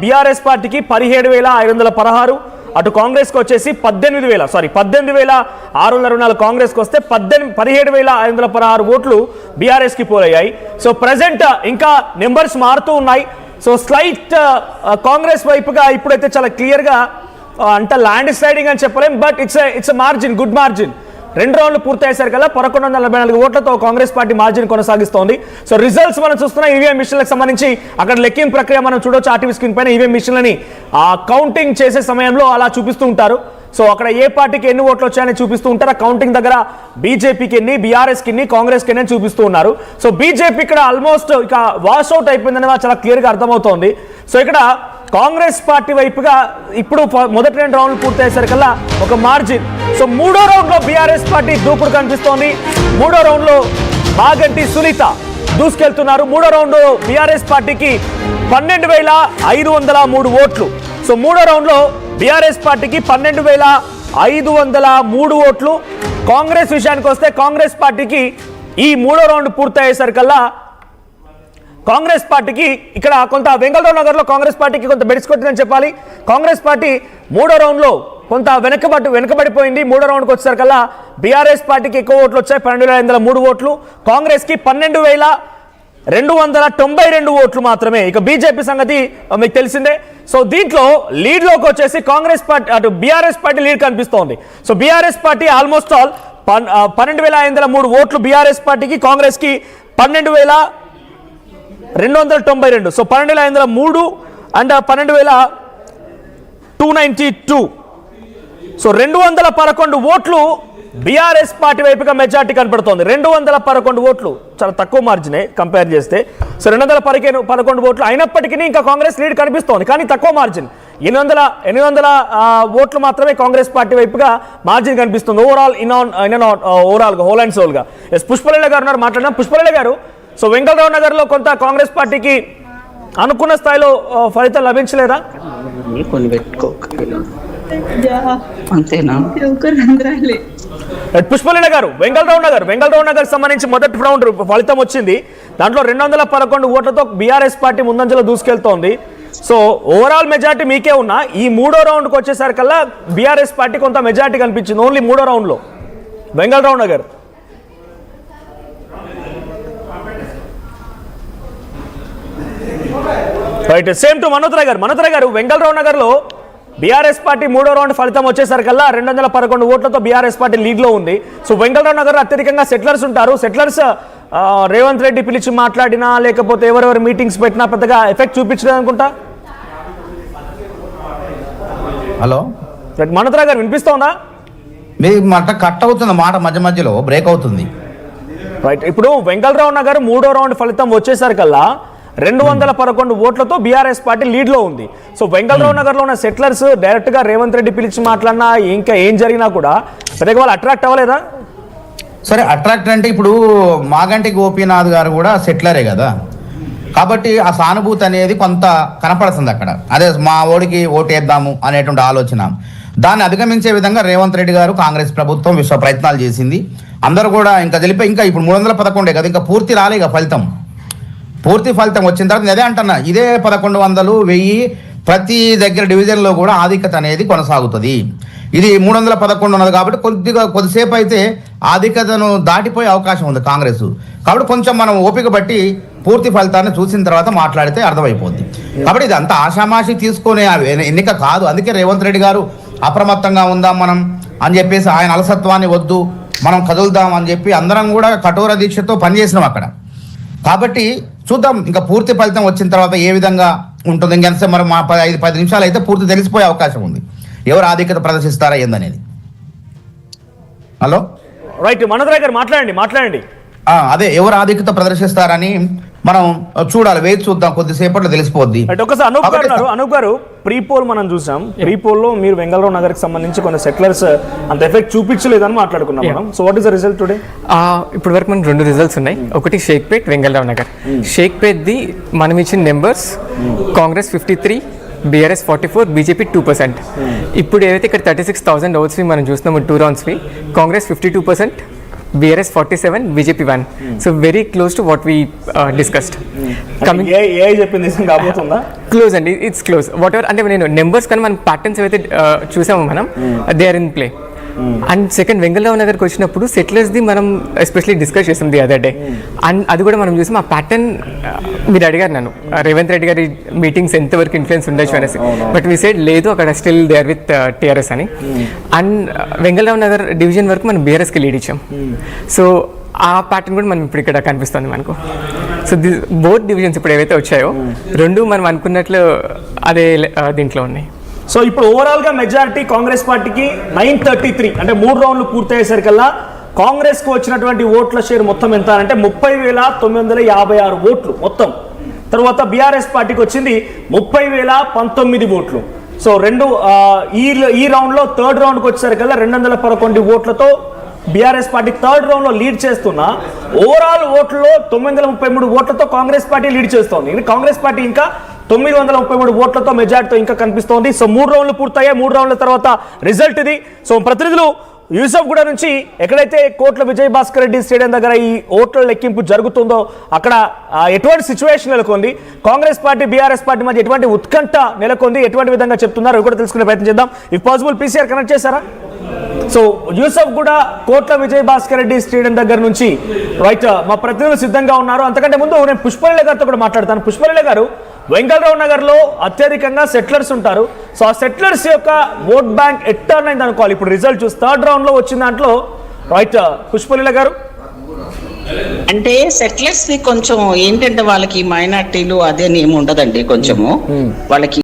BRS పార్టీకి పదిహేడు వేల ఐదు వందల పదహారు అటు కాంగ్రెస్కి వచ్చేసి పద్దెనిమిది వేల సారీ పద్దెనిమిది వేల ఆరు వందల అరవై నాలుగు కాంగ్రెస్కి వస్తే పద్దెనిమిది పదిహేడు వేల ఐదు వందల పదహారు ఓట్లు బీఆర్ఎస్కి పోలయ్యాయి. సో ప్రజెంట్ ఇంకా నెంబర్స్ మారుతూ ఉన్నాయి. సో స్లైట్ కాంగ్రెస్ వైపుగా ఇప్పుడైతే చాలా క్లియర్గా అంత ల్యాండ్ స్లైడింగ్ అని చెప్పలేం but it's it's margin good margin రెండు రౌండ్లు పూర్తయ్యేసరికల్లా పదకొండు వందల నలభై నాలుగు ఓట్లతో కాంగ్రెస్ పార్టీ మార్జిన్ కొనసాగిస్తోంది. సో రిజల్ట్స్ మనం చూస్తున్న ఈవీఎం మిషన్లకు సంబంధించి. అక్కడ లెక్కింపు ప్రక్రియ మనం చూడొచ్చు ఆర్టీవీ స్క్రీన్ పైన ఈవీఎం మిషన్లని. ఆ కౌంటింగ్ చేసే సమయంలో అలా చూపిస్తూ ఉంటారు. సో అక్కడ ఏ పార్టీకి ఎన్ని ఓట్లు వచ్చాయని చూపిస్తూ ఉంటారు. ఆ కౌంటింగ్ దగ్గర బీజేపీకి ఎన్ని బీఆర్ఎస్కి ఎన్ని కాంగ్రెస్కి ఎన్ని అని చూపిస్తూ ఉన్నారు. సో బీజేపీ ఇక్కడ ఆల్మోస్ట్ ఇక వాష్ అవుట్ అయిపోయిందని చాలా క్లియర్గా అర్థమవుతోంది. సో ఇక్కడ కాంగ్రెస్ పార్టీ వైపుగా ఇప్పుడు మొదటి రెండు రౌండ్లు పూర్తయ్యేసరికల్లా ఒక మార్జిన్. సో మూడో రౌండ్లో బీఆర్ఎస్ పార్టీ దూకుడు కనిపిస్తోంది. మూడో రౌండ్లో మాగంటి సునీత దూసుకెళ్తున్నారు. మూడో రౌండ్ బీఆర్ఎస్ పార్టీకి పన్నెండు వేల ఐదు వందల మూడు ఓట్లు. సో మూడో రౌండ్లో బీఆర్ఎస్ పార్టీకి పన్నెండు వేల ఐదు వందల మూడు ఓట్లు. కాంగ్రెస్ విషయానికి వస్తే కాంగ్రెస్ పార్టీకి ఈ మూడో రౌండ్ పూర్తయ్యేసరికల్లా కాంగ్రెస్ పార్టీకి ఇక్కడ కొంత వెంగళరావు నగర్లో కాంగ్రెస్ పార్టీకి కొంత బెడిసికొట్టిందని చెప్పాలి. కాంగ్రెస్ పార్టీ మూడో రౌండ్లో కొంత వెనకబడి వెనకబడిపోయింది. మూడో రౌండ్కి వచ్చేసరికల్లా బీఆర్ఎస్ పార్టీకి ఎక్కువ ఓట్లు వచ్చాయి. పన్నెండు వేల ఐదు వందల మూడు ఓట్లు. కాంగ్రెస్కి పన్నెండు వేల రెండు వందల తొంభై రెండు ఓట్లు మాత్రమే. ఇక బీజేపీ సంగతి మీకు తెలిసిందే. సో దీంట్లో లీడ్లోకి వచ్చేసి కాంగ్రెస్ పార్టీ అటు బీఆర్ఎస్ పార్టీ లీడ్ కనిపిస్తోంది. So BRS party almost all పన్ పన్నెండు వేల ఐదు వందల మూడు ఓట్లు బీఆర్ఎస్ పార్టీకి కాంగ్రెస్కి పన్నెండు వేల రెండు వందల తొంభై రెండు. సో పన్నెండు వేల ఐదు వందల మూడు అండ్ పన్నెండు వేల టూ నైంటీ టూ. సో రెండు వందల పదకొండు ఓట్లు బీఆర్ఎస్ పార్టీ వైపుగా మెజార్టీ కనపడుతోంది. రెండు వందల పదకొండు ఓట్లు చాలా తక్కువ మార్జినే కంపేర్ చేస్తే. సో రెండు వందల పదిహేను పదకొండు ఓట్లు అయినప్పటికీ ఇంకా కాంగ్రెస్ లీడ్ కనిపిస్తోంది. కానీ తక్కువ మార్జిన్ ఎనిమిది వందల ఎనిమిది వందల ఓట్లు మాత్రమే కాంగ్రెస్ పార్టీ వైపుగా మార్జిన్ కనిపిస్తుంది. Overall in on in on ఓవరాల్గా హోల్ అండ్ సోల్గా ఎస్ పుష్పలీల గారు ఉన్నారు మాట్లాడినా పుష్పలీల గారు సో వెంకటరావు నగర్లో కొంత కాంగ్రెస్ పార్టీకి అనుకున్న స్థాయిలో uh, ఫలితం లభించలేదా? అంతేనా? పుష్పలీల గారు వెంగళరావు నగర్ వెంగళరావు నగర్ సంబంధించి మొదటి రౌండ్ ఫలితం వచ్చింది. దాంట్లో రెండు వందల పదకొండు ఓట్లతో బీఆర్ఎస్ పార్టీ ముందంజలో దూసుకెళ్తోంది. సో ఓవరాల్ మెజార్టీ మీకే ఉన్నా ఈ మూడో రౌండ్కి వచ్చేసరికల్లా బీఆర్ఎస్ పార్టీ కొంత మెజార్టీ కనిపించింది. ఓన్లీ మూడో రౌండ్లో. Vengalrao Nagar right same to Manotra గారు. మనోత్ర గారు వెంగళరావు నగర్లో బీఆర్ఎస్ పార్టీ మూడో రౌండ్ ఫలితం వచ్చేసరికల్లా రెండు వందల పదకొండు ఓట్లతో బీఆర్ఎస్ పార్టీ లీడ్లో ఉంది. సో వెంగళరావు నగర్ అత్యధికంగా సెటిలర్స్ ఉంటారు. సెటిలర్స్ రేవంత్ రెడ్డి పిలిచి మాట్లాడినా లేకపోతే ఎవరెవరు మీటింగ్స్ పెట్టినా పెద్దగా ఎఫెక్ట్ చూపించలేదు అనుకుంటా? హలో? మనోత్ర గారు వినిపిస్తోందా? మీ మాట కట్ అవుతుంది మాట మధ్య మధ్యలో బ్రేక్ అవుతుంది. రైట్ ఇప్పుడు వెంగళరావు నగర్ మూడో రౌండ్ ఫలితం వచ్చేసరికల్లా రెండు వందల పదకొండు ఓట్లతో బీఆర్ఎస్ పార్టీ లీడ్లో ఉంది. సో వెంగళరావు నగర్లో ఉన్న సెటిలర్స్ డైరెక్ట్గా రేవంత్ రెడ్డి పిలిచి మాట్లాడినా ఇంకా ఏం జరిగినా కూడా పెద్దగా వాళ్ళు అట్రాక్ట్ అవ్వలేదా? సరే అట్రాక్ట్ అంటే ఇప్పుడు మాగంటి గోపీనాథ్ గారు కూడా సెటిలరే కదా. కాబట్టి ఆ సానుభూతి అనేది కొంత కనపడుతుంది అక్కడ. అదే మా ఓడికి ఓటేద్దాము అనేటువంటి ఆలోచన. దాన్ని అధిగమించే విధంగా రేవంత్ రెడ్డి గారు కాంగ్రెస్ ప్రభుత్వం విశ్వ ప్రయత్నాలు చేసింది. అందరూ కూడా ఇంకా తెలిపి ఇంకా ఇప్పుడు మూడు వందల పదకొండే కదా ఇంకా పూర్తి రాలే ఇక ఫలితం. పూర్తి ఫలితం వచ్చిన తర్వాత నేను అదే అంటున్నా. ఇదే పదకొండు వందలు వెయ్యి ప్రతి దగ్గర డివిజన్లో కూడా ఆధిక్యత అనేది కొనసాగుతుంది. ఇది మూడు వందల పదకొండు ఉన్నది కాబట్టి కొద్దిగా కొద్దిసేపు అయితే ఆధిక్యతను దాటిపోయే అవకాశం ఉంది కాంగ్రెస్. కాబట్టి కొంచెం మనం ఓపిక బట్టి పూర్తి ఫలితాన్ని చూసిన తర్వాత మాట్లాడితే అర్థమైపోద్ది. కాబట్టి ఇది అంత ఆషామాషి తీసుకునే ఎన్నిక కాదు. అందుకే రేవంత్ రెడ్డి గారు అప్రమత్తంగా ఉందాం మనం అని చెప్పేసి ఆయన అలసత్వాన్ని వద్దు మనం కదులుదాం అని చెప్పి అందరం కూడా కఠోర దీక్షతో పనిచేసినాం అక్కడ. కాబట్టి చూద్దాం. ఇంకా పూర్తి ఫలితం వచ్చిన తర్వాత ఏ విధంగా ఉంటుంది? ఇంకెంత మరి మా పది ఐదు పది నిమిషాలు అయితే పూర్తి తెలిసిపోయే అవకాశం ఉంది. ఎవరు ఆధిక్యత ప్రదర్శిస్తారా ఏందనేది? హలో? రైట్ మనోదర గారు మాట్లాడండి మాట్లాడండి. అదే ఎవరు ఆధిక్యత ప్రదర్శిస్తారని మనం చూడాలి. వేచి చూద్దాం. కొద్దిసేపట్లో తెలిసిపోద్ది. ఒకసారి అనూప్ గారు అనూప్ గారు ప్రీ పోల్ మనం చూసాం. ప్రీ పోల్లో మీరు వెంగళరావు నగర్కి సంబంధించి కొన్ని సెటిలర్స్ అంత ఎఫెక్ట్ చూపించలేదని మాట్లాడుకున్నాం మనం. So what is the result today ఇప్పుడు వరకు మనకి రెండు రిజల్ట్స్ ఉన్నాయి. ఒకటి షేక్పేట్ వెంగళరావు నగర్. షేక్పేట్ది మనం ఇచ్చిన numbers Congress fifty three BRS forty four BJP two percent ఇప్పుడు ఏవైతే ఇక్కడ థర్టీ సిక్స్ థౌసండ్ ఓట్స్వి మనం చూస్తున్నాము two రౌండ్స్వి Congress fifty two percent BRS forty seven BJP one so very close to what we discussed coming ఏ చెప్పింది కాబోతుందా? Close అండి. It's close whatever అంటే నేను నెంబర్స్ కానీ మనం ప్యాటర్న్స్ ఏవైతే uh, చూసామో మనం they are in play and second Vengalrao నగర్కి వచ్చినప్పుడు సెటిలర్స్ది మనం ఎస్పెషలీ డిస్కస్ చేసాం ది అదర్ డే అండ్ అది కూడా మనం చూసాం ఆ ప్యాటర్న్ మీరు అడిగారు నన్ను రేవంత్ రెడ్డి గారి మీటింగ్స్ ఎంతవరకు ఇన్ఫ్లుయెన్స్ ఉండొచ్చు అనేసి. బట్ వీ సైడ్ లేదు అక్కడ still they are with TRS అని. అండ్ వెంగళరావు నగర్ డివిజన్ వరకు మనం బీఆర్ఎస్కి లీడ్ ఇచ్చాం. సో ఆ ప్యాటర్న్ కూడా మనం ఇప్పుడు ఇక్కడ కనిపిస్తుంది మనకు. సో ది బోత్ డివిజన్స్ ఇప్పుడు ఏవైతే వచ్చాయో రెండు మనం అనుకున్నట్లు అదే దీంట్లో ఉన్నాయి. సో ఇప్పుడు ఓవరాల్గా మెజారిటీ కాంగ్రెస్ పార్టీకి నైన్ థర్టీ త్రీ అంటే మూడు రౌండ్లు పూర్తయ్యేసరికల్లా కాంగ్రెస్కు వచ్చినటువంటి ఓట్ల షేర్ మొత్తం ఎంత అంటే ముప్పై వేల తొమ్మిది వందల యాభై ఆరు ఓట్లు మొత్తం. తర్వాత బీఆర్ఎస్ పార్టీకి వచ్చింది ముప్పై వేల పంతొమ్మిది ఓట్లు. సో రెండు ఈ ఈ రౌండ్లో థర్డ్ రౌండ్కి వచ్చేసరికల్లా రెండు వందల పదకొండు ఓట్లతో బీఆర్ఎస్ పార్టీ థర్డ్ రౌండ్లో లీడ్ చేస్తున్న ఓవరాల్ ఓట్లలో తొమ్మిది వందల ముప్పై మూడు ఓట్లతో కాంగ్రెస్ పార్టీ లీడ్ చేస్తోంది. కాంగ్రెస్ పార్టీ ఇంకా తొమ్మిది వందల ముప్పై మూడు ఓట్లతో మెజార్టీతో ఇంకా కనిపిస్తోంది. సో మూడు రౌండ్లు పూర్తయ్యాయి. మూడు రౌండ్ల తర్వాత రిజల్ట్ ఇది. సో ప్రతినిధులు యూసఫ్ గూడ నుంచి ఎక్కడైతే కోట్ల విజయ్ భాస్కర్ రెడ్డి స్టేడియం దగ్గర ఈ ఓట్ల లెక్కింపు జరుగుతుందో అక్కడ ఎటువంటి సిచ్యువేషన్ నెలకొంది? కాంగ్రెస్ పార్టీ బీఆర్ఎస్ పార్టీ మధ్య ఎటువంటి ఉత్కంఠ నెలకొంది? ఎటువంటి విధంగా చెప్తున్నారు? కూడా తెలుసుకునే ప్రయత్నం చేద్దాం. ఇఫ్ పాసిబుల్ పీసీఆర్ కనెక్ట్ చేశారా? సో యూసఫ్ కూడా కోట్ల విజయ్ భాస్కర్ రెడ్డి స్టేడియం దగ్గర నుంచి రైట్ మా ప్రతినిధులు సిద్ధంగా ఉన్నారు. అంతకంటే ముందు నేను పుష్పలీల గారితో కూడా మాట్లాడతాను. పుష్పలీల గారు వెంకటరావు నగర్లో అత్యధికంగా సెటిలర్స్ ఉంటారు. సో ఆ సెటిలర్స్ యొక్క ఓట్ బ్యాంక్ ఎట్టర్న్ అయింది అనుకోవాలి. ఇప్పుడు రిజల్ట్ చూసి థర్డ్ రౌండ్లో వచ్చిన దాంట్లో రైట్ పుష్పలీల గారు. అంటే సెటిలర్స్ కొంచెం ఏంటంటే వాళ్ళకి మైనార్టీలు అదే ఏమి ఉండదండి కొంచెము. వాళ్ళకి